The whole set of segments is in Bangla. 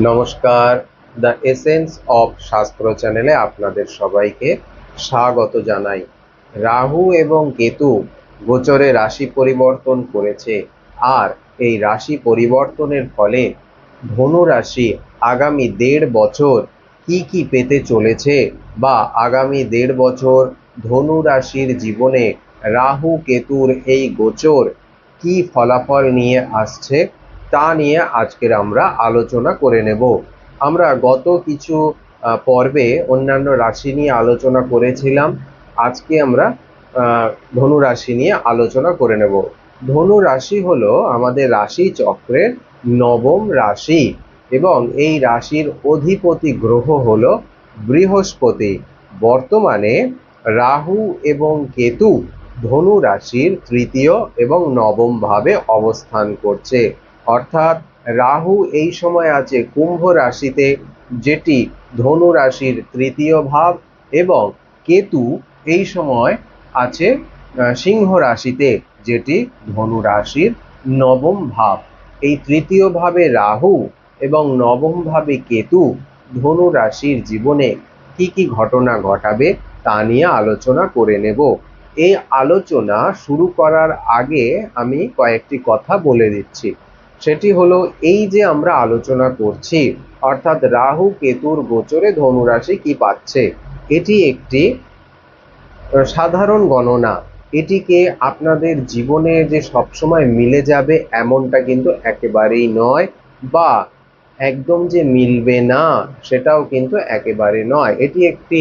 নমস্কার। দ্য এসেন্স অফ শাস্ত্র চ্যানেলে আপনাদের সবাইকে স্বাগত জানাই। রাহু এবং কেতু গোচরে রাশি পরিবর্তন করেছে। আর এই রাশি পরিবর্তনের ফলে ধনু রাশি আগামী দেড় বছর কি কি পেতে চলেছে বা আগামী দেড় বছর ধনু রাশির জীবনে রাহু কেতুর এই গোচর কি ফলাফল নিয়ে আসছে তা নিয়ে আজকের আমরা আলোচনা করে নেব। আমরা গত কিছু পর্বে অন্যান্য রাশি নিয়ে আলোচনা করেছিলাম। আজকে আমরা ধনু রাশি নিয়ে আলোচনা করে নেব। ধনু রাশি হলো আমাদের রাশি চক্রের নবম রাশি এবং এই রাশির অধিপতি গ্রহ হলো বৃহস্পতি। বর্তমানে রাহু এবং কেতু ধনু রাশির তৃতীয় এবং নবম ভাবে অবস্থান করছে। অর্থাৎ রাহু এই সময় আছে কুম্ভ রাশিতে, যেটি ধনু রাশির তৃতীয় ভাব এবং কেতু এই সময় আছে সিংহ রাশিতে, যেটি ধনু রাশির নবম ভাব। এই তৃতীয় ভাবে রাহু এবং নবম ভাবে কেতু ধনু রাশির জীবনে কি কি ঘটনা ঘটাবে তা নিয়ে আলোচনা করে নেব। এই আলোচনা শুরু করার আগে আমি কয়েকটি কথা বলে দিচ্ছি। সেটি হলো এই যে আমরা আলোচনা করছি, অর্থাৎ রাহু, কেতুর গোচরে ধনুরাশি কি পাচ্ছে? এটি একটি সাধারণ গণনা। এটিকে আপনাদের জীবনে যে সবসময় মিলে যাবে এমনটা কিন্তু একেবারেই নয় বা একদম যে মিলবে না সেটাও কিন্তু একেবারে নয়। এটি একটি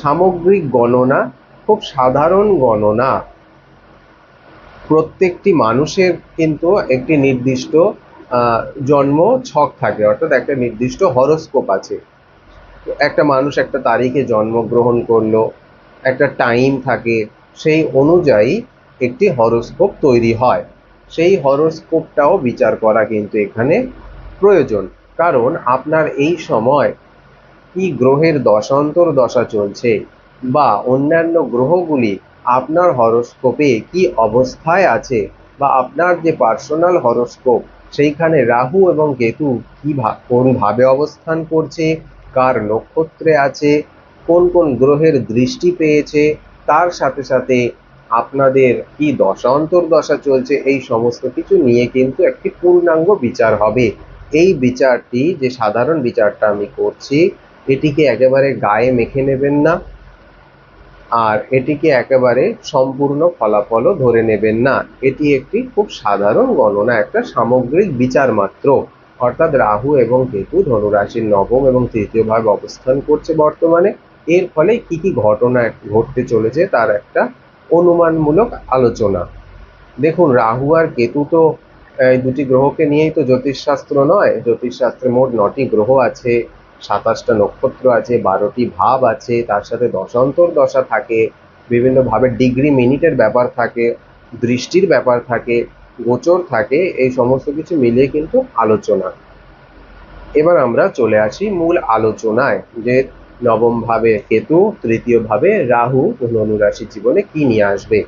সামগ্রিক গণনা, খুব সাধারণ গণনা। প্রত্যেকটি মানুষের কিন্তু একটি নির্দিষ্ট জন্ম ছক থাকে। অর্থাৎ একটা নির্দিষ্ট হরোস্কোপ আছে। একটা মানুষ একটা তারিখে জন্মগ্রহণ করল, একটা টাইম থাকে, সেই অনুযায়ী একটি হরোস্কোপ তৈরি হয়। সেই হরোস্কোপটাও বিচার করা কিন্তু এখানে প্রয়োজন। কারণ আপনার এই সময় কি গ্রহের দশান্তর দশা চলছে বা অন্যান্য গ্রহগুলি আপনার হরোস্কোপে কি অবস্থায় আছে বা আপনার যে পার্সোনাল হরোস্কোপ, সেইখানে রাহু এবং কেতু কি ভা- কোন ভাবে অবস্থান করছে, কার নক্ষত্রে আছে, কোন কোন গ্রহের দৃষ্টি পেয়েছে, তার সাথে সাথে আপনাদের কি দশা অন্তর্দশা চলছে, এই সমস্ত কিছু নিয়ে কিন্তু একটি পূর্ণাঙ্গ বিচার হবে। এই বিচারটি, যে সাধারণ বিচারটা আমি করছি, এটিকে একেবারে গায়ে মেখে নেবেন না। আর এটিকে একেবারে সম্পূর্ণ ফলাফলও ধরে নেবেন না। এটি একটি খুব সাধারণ গণনা, একটা সামগ্রিক বিচার মাত্র। অর্থাৎ রাহু এবং কেতু ধনুরাশির নবম এবং তৃতীয় ভাবে অবস্থান করছে বর্তমানে। এর ফলে কি কি ঘটনা ঘটতে চলেছে তার একটা অনুমানমূলক আলোচনা। দেখুন, রাহু আর কেতু তো, এই দুটি গ্রহকে নিয়েই তো জ্যোতিষশাস্ত্র নয়। জ্যোতিষশাস্ত্রে মোট নটি গ্রহ আছে। সাতাশটা নক্ষত্র আছে, বারোটি ভাব আছে, তার সাথে দশান্তর দশা থাকে বিভিন্নভাবে ডিগ্রি মিনিটের ব্যাপার থাকে, দৃষ্টির ব্যাপার থাকে, গোচর থাকে, এই সমস্ত কিছু মিলিয়ে কিন্তু আলোচনা। এবার আমরা চলে আসি মূল আলোচনায়, যে নবম ভাবে কেতু, তৃতীয় ভাবে রাহু ধনু রাশির জীবনে কি নিয়ে আসবে?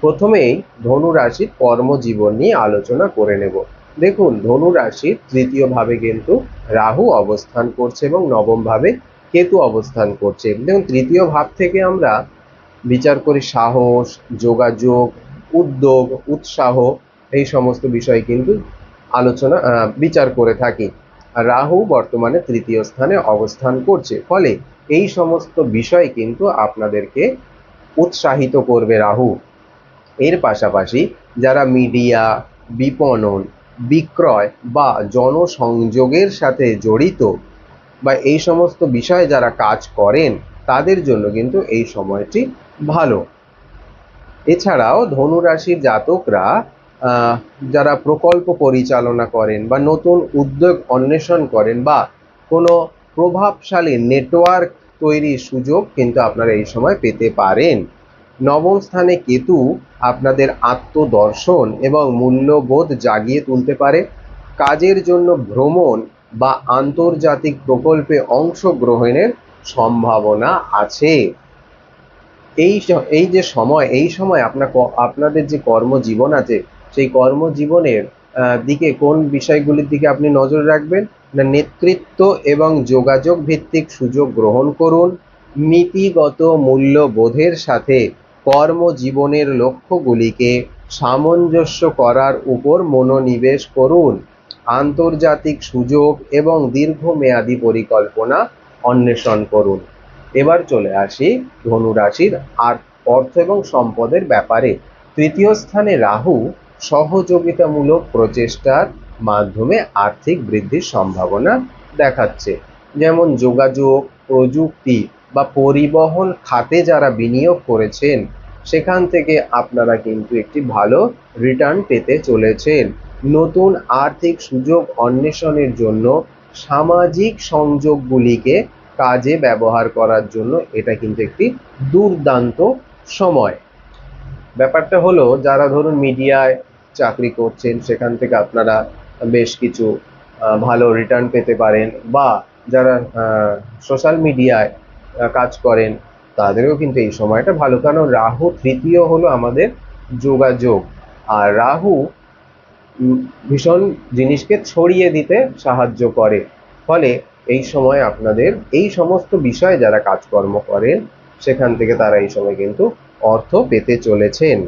প্রথমেই ধনু রাশির কর্মজীবন নিয়ে আলোচনা করে নেব। দেখুন, ধনু রাশির তৃতীয় ভাবে কিন্তু রাহু অবস্থান করছে এবং নবম ভাবে কেতু অবস্থান করছে। দেখুন, তৃতীয় ভাব থেকে আমরা বিচার করি সাহস, যোগাযোগ, উদ্যোগ, উৎসাহ, এই সমস্ত বিষয় কিন্তু আলোচনা বিচার করে থাকি। আর রাহু বর্তমানে তৃতীয় স্থানে অবস্থান করছে। ফলে এই সমস্ত বিষয় কিন্তু আপনাদেরকে উৎসাহিত করবে রাহু। এর পাশাপাশি যারা মিডিয়া, বিপণন বিক্রয় বা জনসংযোগের সাথে জড়িত বা এই সমস্ত বিষয়ে যারা কাজ করেন, তাদের জন্য কিন্তু এই সময়টি ভালো। এছাড়াও ধনুরাশির জাতকরা যারা প্রকল্প পরিচালনা করেন বা নতুন উদ্যোগ অন্বেষণ করেন বা কোনো প্রভাবশালী নেটওয়ার্ক তৈরির সুযোগ কিন্তু আপনারা এই সময় পেতে পারেন। নবম স্থানে কেতু আপনাদের আত্মদর্শন এবং মূল্যবোধ জাগিয়ে তুলতে পারে। কাজের জন্য ভ্রমণ বা আন্তর্জাতিক প্রকল্পে অংশগ্রহণের সম্ভাবনা আছে। এই এই যে সময়, এই সময় আপনার আপনাদের যে কর্মজীবন আছে, সেই কর্মজীবনের দিকে কোন বিষয়গুলির দিকে আপনি নজর রাখবেন? না নেতৃত্ব এবং যোগাযোগ ভিত্তিক সুযোগ গ্রহণ করুন। নীতিগত মূল্যবোধের সাথে কর্মজীবনের লক্ষ্যগুলিকে সামঞ্জস্য করার উপর মনোনিবেশ করুন। আন্তর্জাতিক সুযোগ এবং দীর্ঘমেয়াদী পরিকল্পনা অন্বেষণ করুন। এবার চলে আসি ধনুরাশির অর্থ এবং সম্পদের ব্যাপারে। তৃতীয় স্থানে রাহু সহযোগিতামূলক প্রচেষ্টার মাধ্যমে আর্থিক বৃদ্ধির সম্ভাবনা দেখাচ্ছে। যেমন যোগাযোগ, প্রযুক্তি বা পরিবহন খাতে যারা বিনিয়োগ করেছেন সেখান থেকে আপনারা কিন্তু একটি ভালো রিটার্ন পেতে চলেছেন। নতুন আর্থিক সুযোগ অন্বেষণের জন্য সামাজিক সংযোগগুলিকে কাজে ব্যবহার করার জন্য এটা কিন্তু একটি দুর্দান্ত সময়। ব্যাপারটা হলো, যারা ধরুন মিডিয়ায় চাকরি করছেন, সেখান থেকে আপনারা বেশ কিছু ভালো রিটার্ন পেতে পারেন বা যারা সোশ্যাল মিডিয়ায় কাজ করেন তাদেরও কিন্তু এই সময়টা ভালো। কারণ রাহু তৃতীয় হলো আমাদের যোগাযোগ। আর রাহু ভীষণ জিনিসকে ছড়িয়ে দিতে সাহায্য করে। ফলে এই সময় আপনাদের এই সমস্ত বিষয়ে যারা কাজকর্ম করেন, সেখান থেকে তারা এই সময় কিন্তু অর্থ পেতে চলেছেন।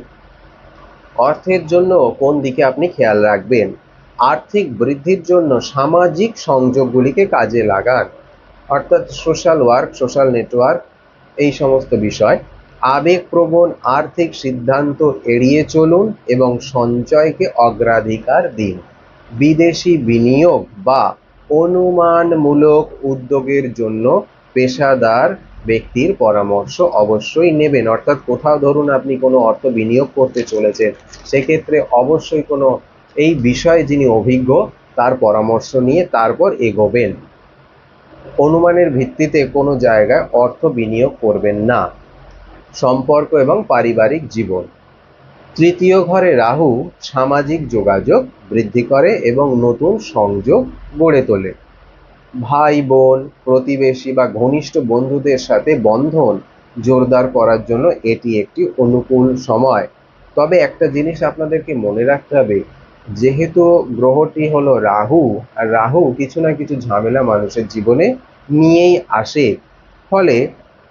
অর্থের জন্য কোন দিকে আপনি খেয়াল রাখবেন? আর্থিক বৃদ্ধির জন্য সামাজিক সংযোগগুলিকে কাজে লাগান। অর্থাৎ সোশ্যাল ওয়ার্ক সোশ্যাল নেটওয়ার্ক এই সমস্ত বিষয়। আবেগপ্রবণ আর্থিক সিদ্ধান্ত এড়িয়ে চলুন এবং সঞ্চয়কে অগ্রাধিকার দিন। বিদেশি বিনিয়োগ বা অনুমানমূলক উদ্যোগের জন্য পেশাদার ব্যক্তির পরামর্শ অবশ্যই নেবেন। অর্থাৎ কোথাও ধরুন আপনি কোনো অর্থ বিনিয়োগ করতে চলেছেন, সেক্ষেত্রে অবশ্যই কোনো এই বিষয়ে যিনি অভিজ্ঞ, তার পরামর্শ নিয়ে তারপর এগোবেন। অনুমানের ভিত্তিতে কোনো জায়গায় অর্থ বিনিয়োগ করবেন না। সম্পর্ক এবং পারিবারিক জীবন। তৃতীয় ঘরে রাহু সামাজিক যোগাযোগ বৃদ্ধি করে এবং নতুন সংযোগ গড়ে তোলে। ভাই, বোন, প্রতিবেশী বা ঘনিষ্ঠ বন্ধুদের সাথে বন্ধন জোরদার করার জন্য এটি একটি অনুকূল সময়। তবে একটা জিনিস আপনাদেরকে মনে রাখতে হবে যেহেতু গ্রহটি হলো রাহু, আর রাহু কিছু না কিছু ঝামেলা মানুষের জীবনে নিয়েই আসে। ফলে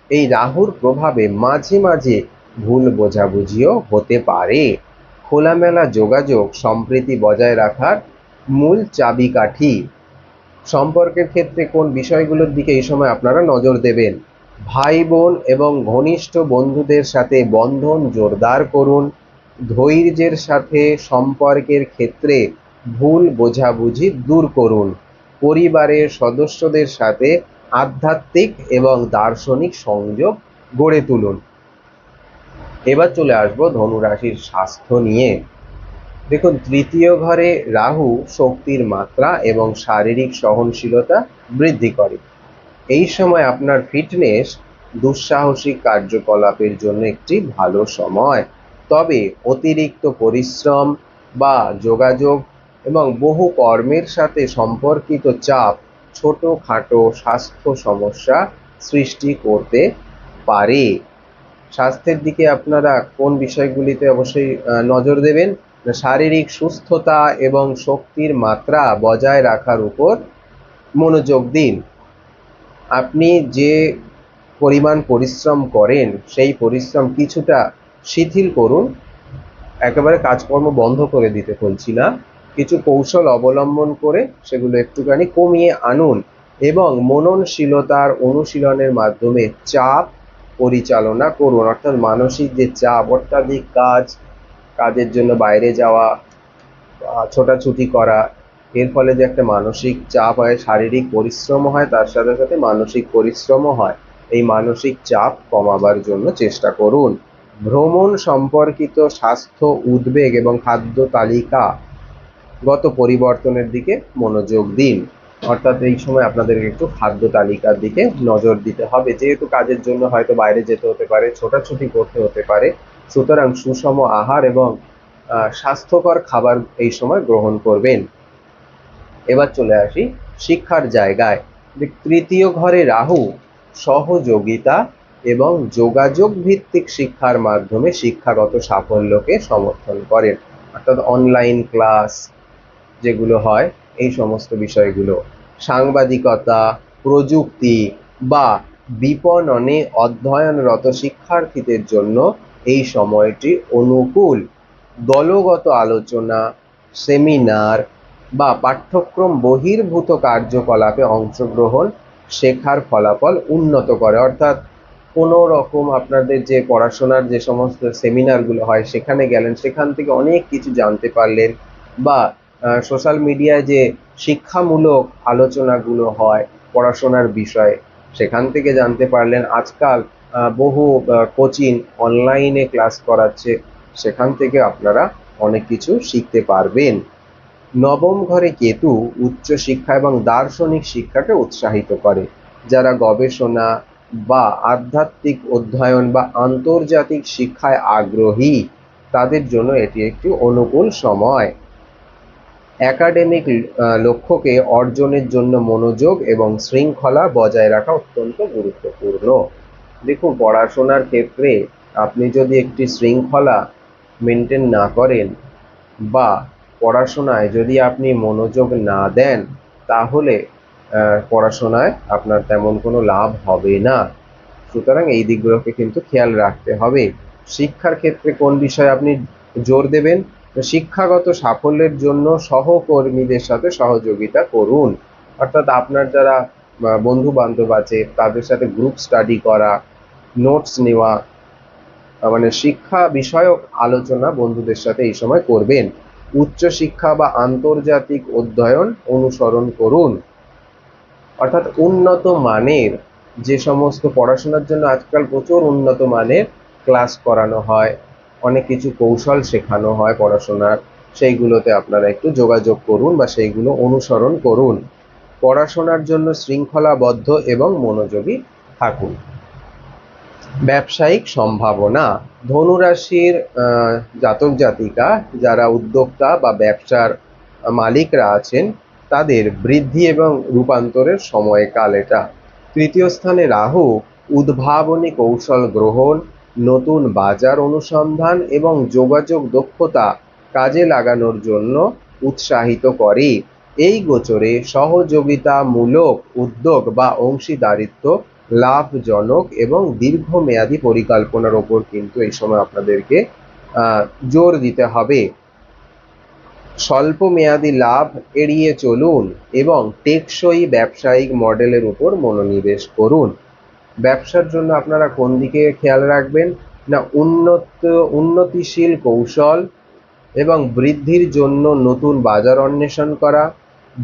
এই রাহুর প্রভাবে মাঝে মাঝে ভুল বোঝাবুঝিও হতে পারে। খোলামেলা যোগাযোগ সম্প্রীতি বজায় রাখার মূল চাবিকাঠি। সম্পর্কের ক্ষেত্রে কোন বিষয়গুলোর দিকে এই সময় আপনারা নজর দেবেন? ভাই বোন এবং ঘনিষ্ঠ বন্ধুদের সাথে বন্ধন জোরদার করুন। ধৈর্যের সাথে সম্পর্কের ক্ষেত্রে ভুল বোঝাবুঝি দূর করুন। পরিবারের সদস্যদের সাথে আধ্যাত্মিক এবং দার্শনিক সংযোগ গড়ে তুলুন। এবার চলে আসব ধনুরাশির স্বাস্থ্য নিয়ে। দেখুন, তৃতীয় ঘরে রাহু শক্তির মাত্রা এবং শারীরিক সহনশীলতা বৃদ্ধি করে। এই সময় আপনার ফিটনেস দুঃসাহসিক কার্যকলাপের জন্য একটি ভালো সময়। তবে অতিরিক্ত পরিশ্রম বা যোগাযোগ এবং বহু কর্মের সাথে সম্পর্কিত চাপ ছোটোখাটো স্বাস্থ্য সমস্যা সৃষ্টি করতে পারে। স্বাস্থ্যের দিকে আপনারা কোন বিষয়গুলিতে অবশ্যই নজর দেবেন? শারীরিক সুস্থতা এবং শক্তির মাত্রা বজায় রাখার উপর মনোযোগ দিন। আপনি যে পরিমাণ পরিশ্রম করেন, সেই পরিশ্রম কিছুটা শিথিল করুন। একেবারে কাজকর্ম বন্ধ করে দিতে বলছি না। কিছু কৌশল অবলম্বন করে সেগুলো একটুখানি কমিয়ে আনুন এবং মননশীলতার অনুশীলনের মাধ্যমে চাপ পরিচালনা করুন। অর্থাৎ মানসিক যে চাপ, অত্যাধিক কাজ, কাজের জন্য বাইরে যাওয়া ছোটাছুটি করা, এর ফলে যে একটা মানসিক চাপ হয়, শারীরিক পরিশ্রম হয়, তার সাথে সাথে মানসিক পরিশ্রমও হয়। এই মানসিক চাপ কমাবার জন্য চেষ্টা করুন। ভ্রমণ সম্পর্কিত স্বাস্থ্য, উদ্বেগ এবং খাদ্য তালিকা গত পরিবর্তনের দিকে মনোযোগ দিন। অর্থাৎ এই সময় আপনাদেরকে একটু খাদ্য তালিকার দিকে নজর দিতে হবে। যেহেতু কাজের জন্য হয়তো বাইরে যেতে হতে পারে, ছোটাছুটি করতে হতে পারে, সুতরাং সুষম আহার এবং স্বাস্থ্যকর খাবার এই সময় গ্রহণ করবেন। এবার চলে আসি শিক্ষার জায়গায়। তৃতীয় ঘরে রাহু, সহযোগিতা এবং যোগাযোগ ভিত্তিক শিক্ষার মাধ্যমে শিক্ষাগত সাফল্যকে সমর্থন করেন। অর্থাৎ অনলাইন ক্লাস যেগুলো হয়, এই সমস্ত বিষয়গুলো। সাংবাদিকতা, প্রযুক্তি বা বিপণনে অধ্যয়নরত শিক্ষার্থীদের জন্য এই সময়টি অনুকূল। দলগত আলোচনা সেমিনার বা পাঠ্যক্রম বহির্ভূত কার্যকলাপে অংশগ্রহণ শেখার ফলাফল উন্নত করে। অর্থাৎ কোনো রকম আপনাদের যে পড়াশোনার যে সমস্ত সেমিনারগুলো হয় সেখানে গেলেন, সেখান থেকে অনেক কিছু জানতে পারলেন বা সোশ্যাল মিডিয়ায় যে শিক্ষামূলক আলোচনাগুলো হয় পড়াশোনার বিষয়ে, সেখান থেকে জানতে পারলেন। আজকাল বহু কোচিং অনলাইনে ক্লাস করাচ্ছে, সেখান থেকে আপনারা অনেক কিছু শিখতে পারবেন। নবম ঘরে কেতু উচ্চ শিক্ষা এবং দার্শনিক শিক্ষাকে উৎসাহিত করে। যারা গবেষণা বা আধ্যাত্মিক অধ্যয়ন বা আন্তর্জাতিক শিক্ষায় আগ্রহী, তাদের জন্য এটি একটি অনুকূল সময়। একাডেমিক লক্ষ্যকে অর্জনের জন্য মনোযোগ এবং শৃঙ্খলা বজায় রাখা অত্যন্ত গুরুত্বপূর্ণ। দেখুন, পড়াশোনার ক্ষেত্রে আপনি যদি একটি শৃঙ্খলা মেনটেন না করেন বা পড়াশোনায় যদি আপনি মনোযোগ না দেন, তাহলে পড়াশোনায় আপনার তেমন কোনো লাভ হবে না। সুতরাং এই দিকগুলোকে কিন্তু খেয়াল রাখতে হবে। শিক্ষার ক্ষেত্রে কোন বিষয়ে আপনি জোর দেবেন? শিক্ষাগত সাফল্যের জন্য সহকর্মীদের সাথে সহযোগিতা করুন। অর্থাৎ আপনার যারা বন্ধু বান্ধব আছে, তাদের সাথে গ্রুপ স্টাডি করা নোটস নেওয়া মানে শিক্ষা বিষয়ক আলোচনা বন্ধুদের সাথে এই সময় করবেন। উচ্চ শিক্ষা বা আন্তর্জাতিক অধ্যয়ন অনুসরণ করুন। অর্থাৎ উন্নত মানের যে সমস্ত পড়াশোনার জন্য আজকাল প্রচুর উন্নত মানের ক্লাস করানো হয়, অনেক কিছু কৌশল শেখানো হয় পড়াশোনার, সেইগুলোতে আপনারা একটু যোগাযোগ করুন বা সেইগুলো অনুসরণ করুন। পড়াশোনার জন্য শৃঙ্খলাবদ্ধ এবং মনোযোগী থাকুন। ব্যবসায়িক সম্ভাবনা, ধনুরাশির জাতক জাতিকা যারা উদ্যোক্তা বা ব্যবসার মালিকরা আছেন তাদের বৃদ্ধি এবং রূপান্তরের সময়কাল এটা। তৃতীয় স্থানে রাহু, উদ্ভাবনী কৌশল গ্রহণ, নতুন বাজার অনুসন্ধান এবং যোগাযোগ দক্ষতা কাজে লাগানোর জন্য উৎসাহিত করে। এই গোচরে সহযোগিতামূলক উদ্যোগ বা অংশীদারিত্ব লাভজনক এবং দীর্ঘমেয়াদী পরিকল্পনার ওপর কিন্তু এই সময় আপনাদেরকে জোর দিতে হবে। স্বল্প মেয়াদী লাভ এড়িয়ে চলুন এবং টেকসই ব্যবসায়িক মডেলের উপর মনোনিবেশ করুন। ব্যবসার জন্য আপনারা কোন দিকে খেয়াল রাখবেন? না, উন্নত, উন্নতিশীল কৌশল এবং বৃদ্ধির জন্য নতুন বাজার অন্বেষণ করা,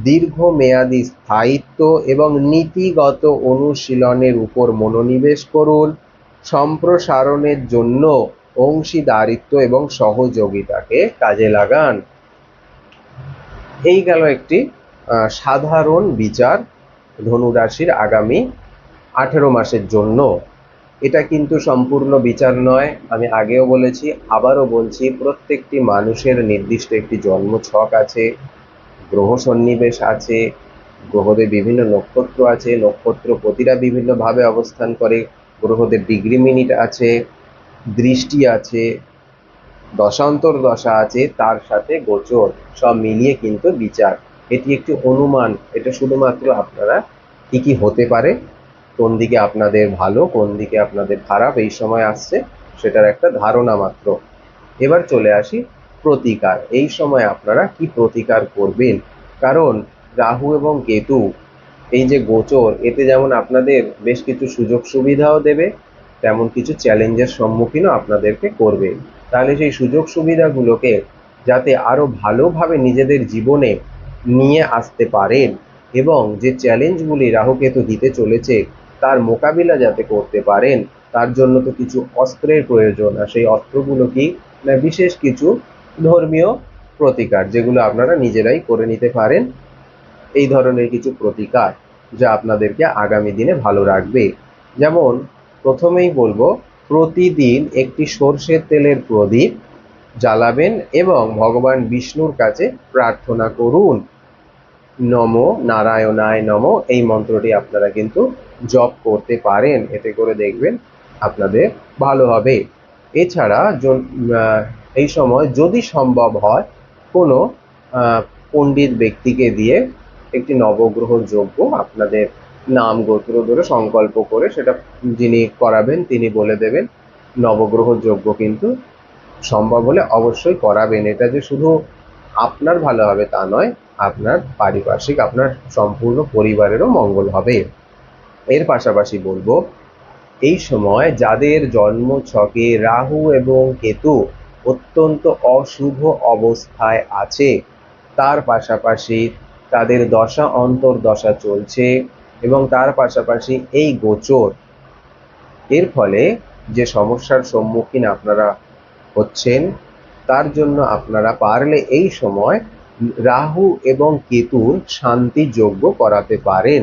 দীর্ঘমেয়াদী স্থায়িত্ব এবং নীতিগত অনুশীলনের উপর মনোনিবেশ করুন, সম্প্রসারণের জন্য অংশীদারিত্ব এবং সহযোগিতাকে কাজে লাগান। এই গেল একটি সাধারণ বিচার ধনুরাশির আগামী আঠেরো মাসের জন্য। এটা কিন্তু সম্পূর্ণ বিচার নয়, আমি আগেও বলেছি, আবারও বলছি, প্রত্যেকটি মানুষের নির্দিষ্ট একটি জন্ম ছক আছে, গ্রহ সন্নিবেশ আছে, গ্রহদের বিভিন্ন নক্ষত্র আছে, নক্ষত্র প্রতিটা বিভিন্নভাবে অবস্থান করে, গ্রহদের ডিগ্রি মিনিট আছে, দৃষ্টি আছে দশান্তর দশা আছে, তার সাথে গোচর, সব মিলিয়ে কিন্তু বিচার। এটি একটি অনুমান, এটা শুধুমাত্র আপনারা কি কি হতে পারে, কোন দিকে আপনাদের ভালো, কোন দিকে আপনাদের খারাপ, এই সময় আসছে, সেটার একটা ধারণা মাত্র। এবার চলে আসি প্রতিকার, এই সময় আপনারা কি প্রতিকার করবেন? কারণ রাহু এবং কেতু, এই যে গোচর, এতে যেমন আপনাদের বেশ কিছু সুযোগ সুবিধাও দেবে, তেমন কিছু চ্যালেঞ্জের সম্মুখীনও আপনাদেরকে করবে। তাহলে সেই সুযোগ সুবিধাগুলোকে যাতে আরও ভালোভাবে নিজেদের জীবনে নিয়ে আসতে পারেন এবং যে চ্যালেঞ্জগুলি রাহুকেতু দিতে চলেছে, তার মোকাবিলা যাতে করতে পারেন, তার জন্য তো কিছু অস্ত্রের প্রয়োজন। আর সেই অস্ত্রগুলো কি? না, বিশেষ কিছু ধর্মীয় প্রতিকার, যেগুলো আপনারা নিজেরাই করে নিতে পারেন। এই ধরনের কিছু প্রতিকার যা আপনাদেরকে আগামী দিনে ভালো রাখবে। যেমন প্রথমেই বলব প্রতিদিন একটি সর্ষের তেলের প্রদীপ জ্বালাবেন এবং ভগবান বিষ্ণুর কাছে প্রার্থনা করুন। নম নারায়ণায় নম। এই মন্ত্রটি আপনারা কিন্তু জপ করতে পারেন। এতে করে দেখবেন আপনাদের ভালো হবে। এছাড়া এই সময় যদি সম্ভব হয় কোনো পণ্ডিত ব্যক্তিকে দিয়ে একটি নবগ্রহ যজ্ঞ আপনাদের নাম গোত্র ধরে সংকল্প করে সেটা যিনি করাবেন, তিনি বলে দেবেন, নবগ্রহ যোগ্য কিন্তু সম্ভব হলে অবশ্যই করাবেন। এটা যে শুধু আপনার ভালো হবে তা নয়, আপনার পারিপার্শ্বিক, আপনার সম্পূর্ণ পরিবারেরও মঙ্গল হবে। এর পাশাপাশি বলব, এই সময় যাদের জন্ম ছকে রাহু এবং কেতু অত্যন্ত অশুভ অবস্থায় আছে, তার পাশাপাশি তাদের দশা অন্তর্দশা চলছে। এবং তার পাশাপাশি এই গোচর, এর ফলে যে সমস্যার সম্মুখীন আপনারা হচ্ছেন, তার জন্য আপনারা পারলে এই সময় রাহু এবং কেতুর শান্তি যোগ্য করাতে পারেন।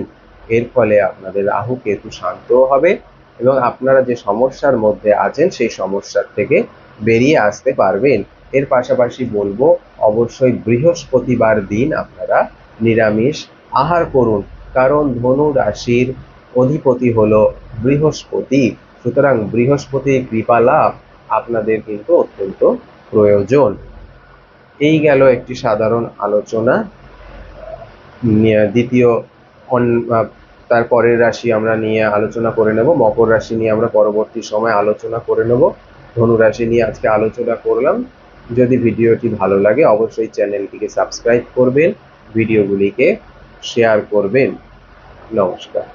এর ফলে আপনাদের রাহু, কেতু শান্ত হবে এবং আপনারা যে সমস্যার মধ্যে আছেন, সেই সমস্যার থেকে বেরিয়ে আসতে পারবেন। এর পাশাপাশি বলব, অবশ্যই বৃহস্পতিবার দিন আপনারা নিরামিষ আহার করুন। কারণ ধনু রাশির অধিপতি হলো বৃহস্পতি। সুতরাং বৃহস্পতির কৃপা লাভ আপনাদের কিন্তু অত্যন্ত প্রয়োজন। এই গেল একটি সাধারণ আলোচনা। দ্বিতীয় তার পরের রাশি আমরা নিয়ে আলোচনা করে নেব। মকর রাশি নিয়ে আমরা পরবর্তী সময় আলোচনা করে নেব। ধনু রাশি নিয়ে আজকে আলোচনা করলাম। যদি ভিডিওটি ভালো লাগে, অবশ্যই চ্যানেলটিকে সাবস্ক্রাইব করবেন। ভিডিওগুলিকে শেয়ার করবেন নমস্কার